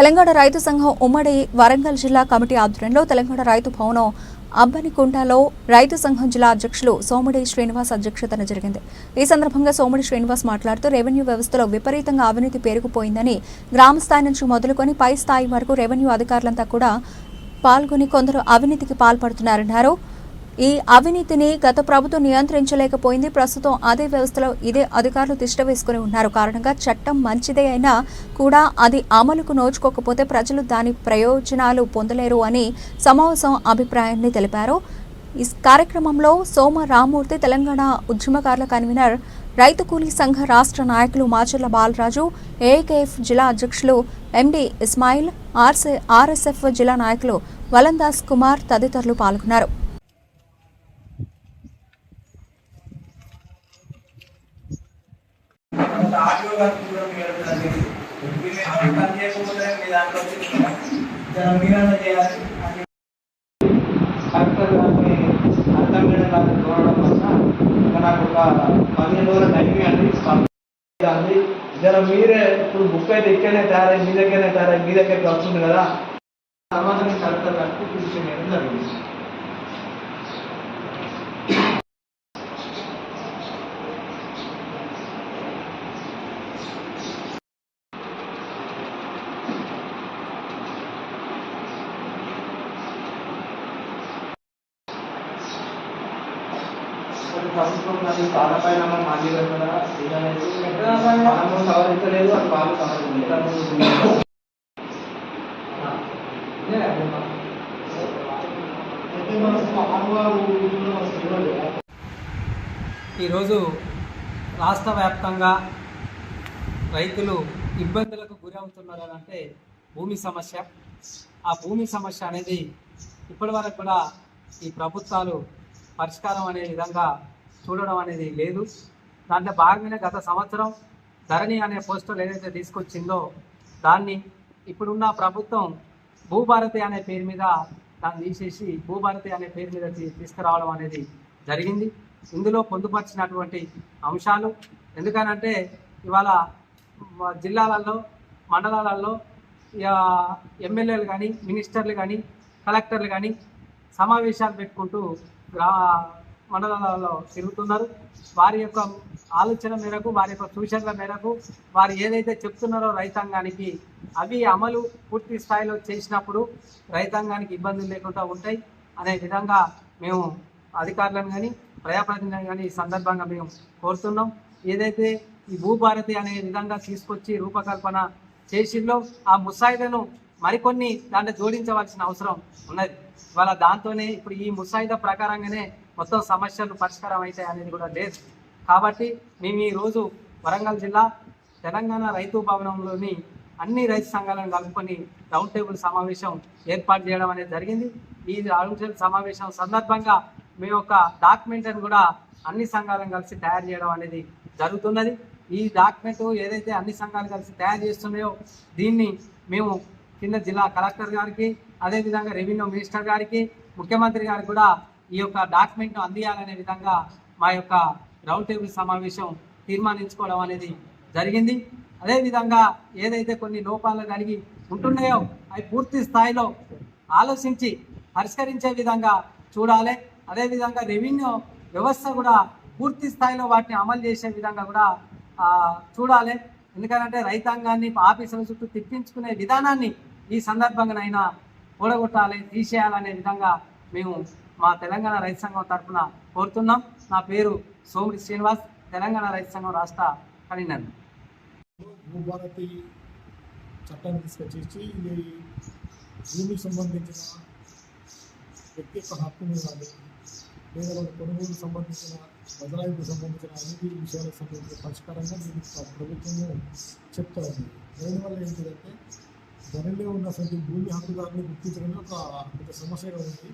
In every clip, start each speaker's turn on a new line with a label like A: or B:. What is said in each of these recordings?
A: తెలంగాణ రైతు సంఘం ఉమ్మడి వరంగల్ జిల్లా కమిటీ ఆధ్వర్యంలో తెలంగాణ రైతు భవనం అబ్బనికుంటలో రైతు సంఘం జిల్లా అధ్యక్షులు సోమిడి శ్రీనివాస్ అధ్యక్షతన జరిగింది. ఈ సందర్భంగా సోమిడి శ్రీనివాస్ మాట్లాడుతూ రెవెన్యూ వ్యవస్థలో విపరీతంగా అవినీతి పేరుకుపోయిందని గ్రామ స్థాయి నుంచి మొదలుకొని పై స్థాయి వరకు రెవెన్యూ అధికారులంతా కూడా పాల్గొని కొందరు అవినీతికి పాల్పడుతున్నారన్నారు. ఈ అవినీతిని గత ప్రభుత్వం నియంత్రించలేకపోయింది. ప్రస్తుతం అదే వ్యవస్థలో ఇదే అధికారులు తిష్ట వేసుకుని ఉన్నారు. కారణంగా చట్టం మంచిదే అయినా కూడా అది అమలుకు నోచుకోకపోతే ప్రజలు దాని ప్రయోజనాలు పొందలేరు అని సమావేశం అభిప్రాయాన్ని తెలిపారు. ఈ కార్యక్రమంలో సోమ రామూర్తి తెలంగాణ ఉద్యమకారుల కన్వీనర్ రైతు కూలీ సంఘ రాష్ట్ర నాయకులు మాచర్ల బాలరాజు ఏకేఎఫ్ జిల్లా అధ్యక్షులు ఎండి ఇస్మాయిల్ ఆర్సీ ఆర్ఎస్ఎఫ్ జిల్లా నాయకులు వలందాస్ కుమార్ తదితరులు పాల్గొన్నారు.
B: ఆడియో గారికి కూడా మీరు జరిగింది పని చేయకపోతే మీ దాంట్లో మీరన్నా చేయాలి. అని అర్థం మీద నాకు చూడడం వల్ల నాకు ఒక పదిహేను రోజుల టైం అండి మీరే ఇప్పుడు బుక్ అయితే ఇక్కడనే తయారై మీ దగ్గరనే తయారై మీ దగ్గరికి వస్తుంది కదా. సమాధానం నేను కలెక్టర్ గారికి జరిగింది ప్రభుత్వం మనము సవరించలేదు అది వాళ్ళు సవరించలేదు.
C: ఈరోజు రాష్ట్ర వ్యాప్తంగా రైతులు ఇబ్బందులకు గురవుతున్నారు అని అంటే భూమి సమస్య. ఆ భూమి సమస్య అనేది ఇప్పటి వరకు కూడా ఈ ప్రభుత్వాలు పరిష్కారం అనే విధంగా చూడడం అనేది లేదు. దాంట్లో భాగంగానే గత సంవత్సరం ధరణి అనే పోస్టర్ ఏదైతే తీసుకొచ్చిందో దాన్ని ఇప్పుడున్న ప్రభుత్వం భూభారతి అనే పేరు మీద దాన్ని తీసేసి భూభారతి అనే పేరు మీద తీసుకురావడం అనేది జరిగింది. ఇందులో పొందుపరిచినటువంటి అంశాలు ఎందుకనంటే ఇవాళ జిల్లాలలో మండలాలలో ఎమ్మెల్యేలు కానీ మినిస్టర్లు కానీ కలెక్టర్లు కానీ సమావేశాలు పెట్టుకుంటూ గ్రా మండలాలలో తిరుగుతున్నారు. వారి యొక్క ఆలోచన మేరకు వారి యొక్క సూచనల మేరకు వారు ఏదైతే చెప్తున్నారో రైతాంగానికి అవి అమలు పూర్తి స్థాయిలో చేసినప్పుడు రైతాంగానికి ఇబ్బందులు లేకుండా ఉంటాయి. అనే విధంగా మేము అధికారులను కానీ ప్రజాప్రతినిధులను కానీ ఈ సందర్భంగా మేము కోరుతున్నాం. ఏదైతే ఈ భూభారతి అనే విధంగా తీసుకొచ్చి రూపకల్పన చేసిందో ఆ ముసాయిదను మరికొన్ని దాంట్లో జోడించవలసిన అవసరం ఉన్నది. ఇవాళ దాంతోనే ఇప్పుడు ఈ ముసాయిదా ప్రకారంగానే మొత్తం సమస్యలు పరిష్కారం అవుతాయి అనేది కూడా లేదు. కాబట్టి మేము ఈ రోజు వరంగల్ జిల్లా తెలంగాణ రైతు భవనంలోని అన్ని రైతు సంఘాలను కలుపుకొని రౌండ్ టేబుల్ సమావేశం ఏర్పాటు చేయడం అనేది జరిగింది. ఈ రౌండ్ టేబుల్ సమావేశం సందర్భంగా మేము ఒక డాక్యుమెంట్ని కూడా అన్ని సంఘాలను కలిసి తయారు చేయడం అనేది జరుగుతున్నది. ఈ డాక్యుమెంట్ ఏదైతే అన్ని సంఘాలు కలిసి తయారు చేస్తున్నాయో దీన్ని మేము కింద జిల్లా కలెక్టర్ గారికి అదేవిధంగా రెవెన్యూ మినిస్టర్ గారికి ముఖ్యమంత్రి గారికి కూడా ఈ యొక్క డాక్యుమెంట్ను అందియాలనే విధంగా మా యొక్క రౌండ్ టేబుల్ సమావేశం తీర్మానించుకోవడం అనేది జరిగింది. అదేవిధంగా ఏదైతే కొన్ని లోపాలు కలిగి ఉంటున్నాయో అవి పూర్తి స్థాయిలో ఆలోచించి పరిష్కరించే విధంగా చూడాలి. అదేవిధంగా రెవెన్యూ వ్యవస్థ కూడా పూర్తి స్థాయిలో వాటిని అమలు చేసే విధంగా కూడా చూడాలి. ఎందుకంటే రైతాంగాన్ని ఆఫీసుల చుట్టూ తిప్పించుకునే విధానాన్ని ఈ సందర్భంగానైనా కూడగొట్టాలి తీసేయాలనే విధంగా మేము మా తెలంగాణ రైతు సంఘం తరఫున కోరుతున్నాం. నా పేరు సోమిడి శ్రీనివాస్ తెలంగాణ రైతు సంఘం రాష్ట్ర కన్వీనర్.
D: భూభారతి చట్టాన్ని తీసుకొచ్చేసి ఇది భూమికి సంబంధించిన వ్యక్తి యొక్క హక్కు మీద కానీ లేదా వాళ్ళ కొనుగోలు సంబంధించిన బదలాయింపుకు సంబంధించిన అన్ని విషయాలకు సంబంధించిన పరిష్కారంగా దీనికి ప్రభుత్వము చెప్తా ఉంది దానివల్ల ఏంటిదంటే ధరలో ఉన్నటువంటి భూమి హక్కుదారుని గుర్తించడమే ఒక పెద్ద సమస్యగా ఉంది.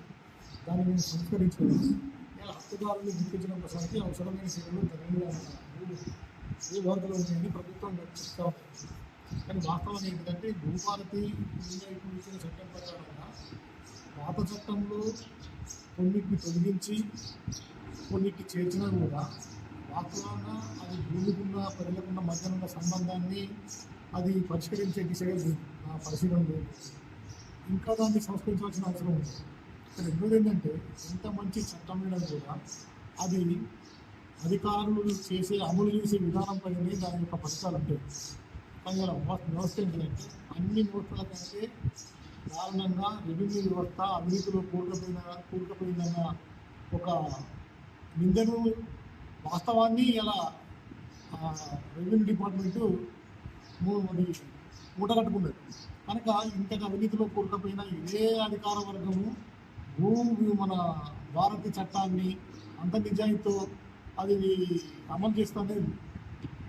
D: దాన్ని మేము సంస్కరించలేదు ఇలా హక్కుదారుని గుర్తించడం కోసానికి అవసరమైన సేవలు ధరలో భూభారతిలో ఉన్నాయని ప్రభుత్వం చెప్తా ఉంది కానీ వాస్తవం ఏంటంటే భూభారతి ఇప్పుడు ఇచ్చిన చట్టం ప్రకారంగా పాత చట్టంలో కొన్నిటిని తొలగించి కొన్నిటిని చేర్చినా కూడా వాస్తవంగా అది భూమికున్న ప్రజలకున్న మధ్యన ఉన్న సంబంధాన్ని అది పరిష్కరించే దిశగా పరిశీలన లేదు. ఇంకా దాన్ని సంస్కరించాల్సిన అవసరం ఉంది. ఇక్కడ రెండోది ఏంటంటే ఎంత మంచి చట్టం అయినా కూడా అది అధికారులు చేసే అమలు చేసే విధానం పైనే దాని యొక్క ఫలితాలు ఉంటాయి. కానీ వ్యవస్థ ఏంటంటే అన్ని వ్యవస్థల కంటే దారుణంగా రెవెన్యూ వ్యవస్థ అవినీతిలో కూరుకుపోయిన కూరుకుపోయిందన్న ఒక నిందను వాస్తవాన్ని ఇలా రెవెన్యూ డిపార్ట్మెంటు మూ- మూటగట్టుకున్నది కనుక ఇంతగా అవినీతిలో కూరుకుపోయిన ఏ అధికార వర్గము భూమి మన భారతీయ చట్టాన్ని అంత నిజాయితీతో అది అమలు చేస్తుంది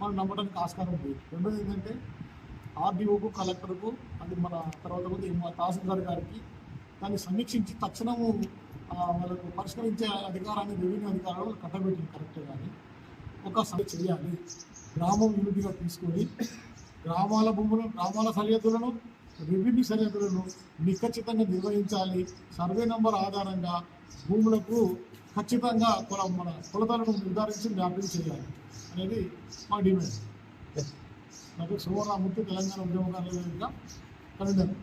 D: మనం నమ్మడానికి ఆస్కారం లేదు రెండోది ఏంటంటే ఆర్డీఓకు కలెక్టర్కు అది మన తర్వాత కూడా మా తహసీల్దార్ గారికి దాన్ని సమీక్షించి తక్షణము వాళ్ళకు పరిష్కరించే అధికారాన్ని రెవెన్యూ అధికారులు కట్టబెట్టింది కరెక్ట్ కానీ ఒక సమీక్ష చేయాలి. గ్రామం యూనిట్గా తీసుకొని గ్రామాల భూములు గ్రామాల సరిహద్దులను రెవెన్యూ సరిహద్దులను నిఖచ్చితంగా నిర్వహించాలి. సర్వే నంబర్ ఆధారంగా భూములకు ఖచ్చితంగా కొల మన కొలతలను నిర్ధారించి మ్యాపింగ్ చేయాలి అనేది మా డిమాండ్. నాకు సువర్ణమూర్తి తెలంగాణ ఉద్యమకారులుగా కన్వీనర్.